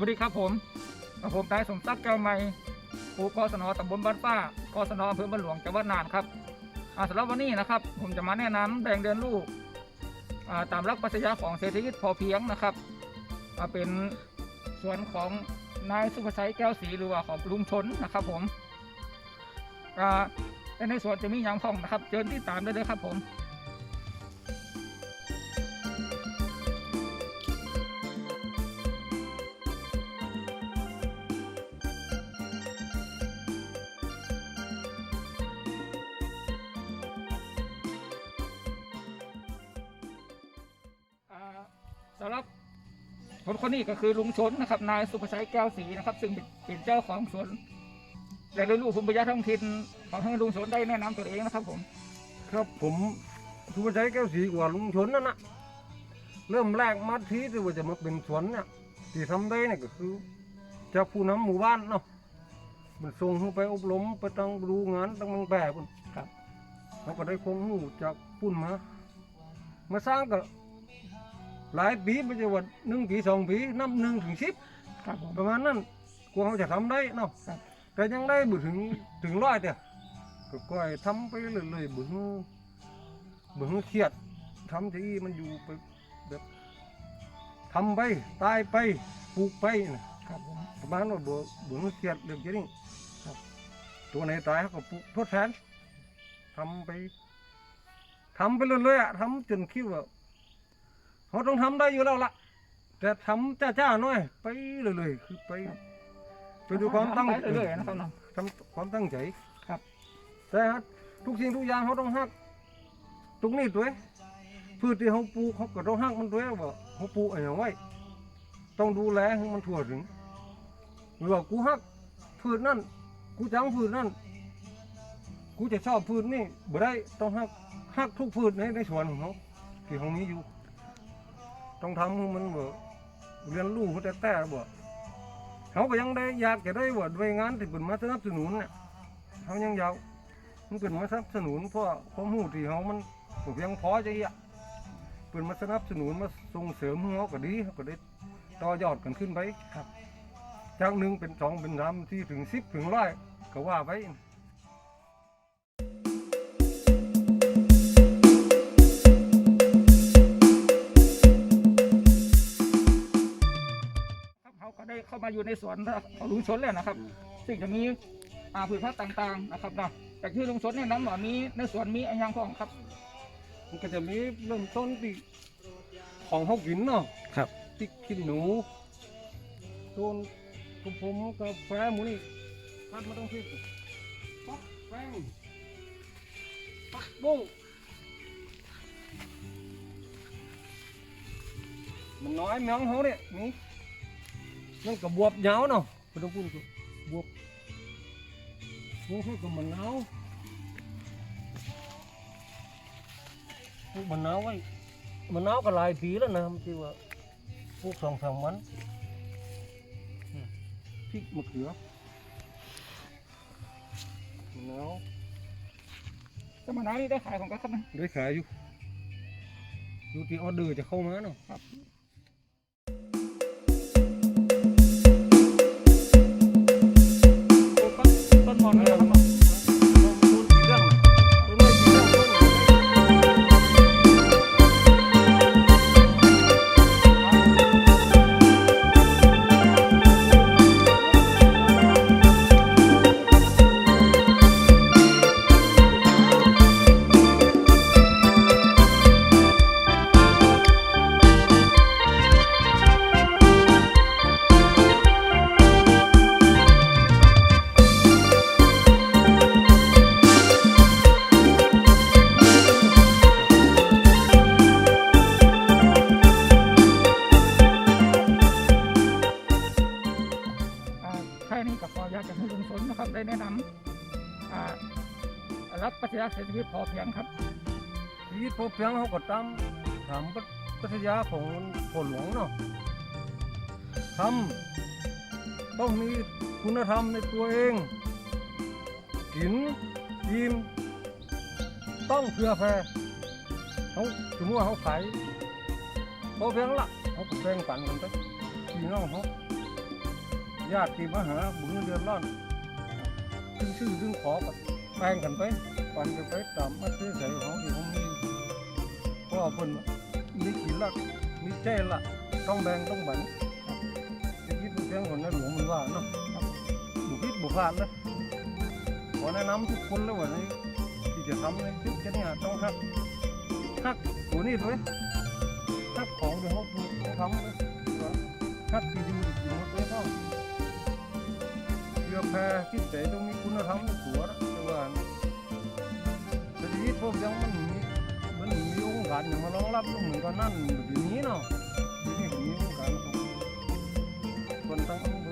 กัสดีครับผมผมนายสมศักดิ์แก้วใหม่ผู้กศนตำบลบ้านป้ากศนอำเภอบ้านหลวงจังหวัดน่านครับสำหรับวันนี้นะครับ ผมจะมาแนะนำแบ่งเดือนลูกตามหลักปรัชญาของเศรษฐกิจพอเพียงนะครับเป็นส่วนของนายสุภชัยแก้วศรีหรือว่าของลุงชนนะครับ ผมและในสวนจะมีอย่างพ่องนะครับ เชิญที่ตามได้เลยครับผม สำหรับคนคนนี้ก็คือลุงชนนะครับ นายสุภชัยแก้วศรีนะครับ ซึ่งเป็นเจ้าของสวนและลูกภูมิปัญญาท้องถิ่นของให้ลุงชนได้แนะนำตัวเองนะครับผม ครับผมสุภชัยแก้วศรีกว่าลุงชนนั่นนะเริ่มแรกมาที่ที่ว่าจะมาเป็นสวนเนี่ยที่ทำได้เนี่ยก็คือจากผู้นำหมู่บ้านเนาะมันส่งเข้าไปอบรมไปตั้งดูงานตั้งมังแบบพุ่นครับเราก็ได้ความรู้จากปุ่นมา มาสร้างก็ หลายปีไม่ใช่ว่าหนึ่งปีสองปีนับหนึ่งถึงสิบครับผมประมาณนั้นกลัวเขาจะทำได้เนาะครับ แต่ยังได้บุถึงถึงร้อยแต่ก็ก้อยทำไปเรื่อยๆบึงบึงเครียดทำที่มันอยู่ไปแบบทำไปตายไปปลูกไปนะครับผมประมาณว่าบ่บึงเครียดเรื่องนี้ครับ ตัวไหนตายเขาก็ปลูกทดแทนทำไปทำไปเรื่อยๆอะทำจนคิดว่า เขาต้องทำได้อยู่แล้วล่ะ แต่ทำจ้าๆหน่อย ไปเรื่อยๆคือไปไปดูความตั้งไปเรื่อยๆนะครับเนาะทำความตั้งใจครับ แต่ทุกสิ่งทุกอย่างเขาต้องหักตรงนี้ตัวเองพืชที่เขาปลูกเขาก็ต้องหักมันตัวเองว่าเขาปลูกอะไรไว้ต้องดูแลให้มันทั่วถึงหรือว่ากูหักพืชนั่นกูจังพืชนั่นกูจะชอบพืชนี่บ่ได้ต้องหักหักทุกพืชในในสวนของเขาที่เขามีอยู่ ต้องทำให้มันบ่เรียนรู้เขาแต่แต่บ่เขาก็ยังได้อยากจะได้ว่ด้วยงานที่เป็นมาสนับสนุนเนี่ยเขายังอยากมันเป็นมาสนับสนุนเพราะความรู้ที่เขามันบ่เพียงพอใจอะเป็นมาสนับสนุนมาส่งเสริมเขาก็ดีเขาก็ได้ต่อยอดกันขึ้นไปครับจากหนึ่งเป็นสองเป็นสามที่ถึงสิบถึงร้อยก็ว่าไป ก็ได้เข้ามาอยู่ในสวนของลุงชนแล้วนะครับซึ่งจะมีอ่าพืชพันธุ์ต่างๆนะครับเนาะแต่ที่ลุงชนเนี่ยน้ำหน่อมีในสวนมีอะไรอย่างพ่องครับ มันก็จะมีเริ่มต้นที่ของเขากินเนาะครับพริกขี้หนูต้นผมผมกาแฟหมูนี่พัดมาต้องที่ปักแป้งปักบุ้งมันน้อยแมงเขาเนี่ยนี่ นั่นกับบวบเหงาเนาะไม่ต้องพูดกับบวบนี่คือกับมันหนาวปลูกมันหนาวไว้มันหนาวก็หลายปีแล้วนะมันที่ว่าปลูกสองสามวันอืมพริกมะเขือมันหนาวแต่มะนาวนี่ได้ขายของกันครับนะได้ขายอยู่ดูที่ออเดอร์จะเข้ามาเนาะปลู รับปรัชญาเศรษฐกิจพอเพียงครับชีวิตพอเพียงเขาก็ตามถามปรัชญาของผลหลวงเนาะทำต้องมีคุณธรรมในตัวเอง กินยิ้มต้องเผื่อแผ่เขาสมมติว่าเขาขายพอเพียงละเขาก็แบ่งปันกันไปพี่น้องเขาญาติที่มาหาบุญเดือนร้อนซึ่งชื่อซึ่งขอกับ แบ่งกันไปปันกันไปตามอัธยาศัยของที่เขามีเพราะว่าเพิ่นมีขีดลักมีใจละต้องแบ่งต้องบันชีวิตลูกเลี้ยงคนในหลวงมันว่าเนาะบุคิดบุพลาดนะขอแนะนำทุกคนเลยว่าในที่จะทำในชีวิตเนี่ยต้องฮักฮักตัวนี้ด้วยฮักของที่เขาปลูกเขาทำเลยฮักที่อยู่ที่กินเขาด้วยพ่อเรือแพคิดแต่ต้องมีคุณธรรมในตัวนะ ว่าแต่ชีวิตพวกยังมันมีมันมีองค์การอย่างมารองรับลูกเหมือนกันนั่นแบบนี้เนาะทีนี้มีองค์การของคนตั้ง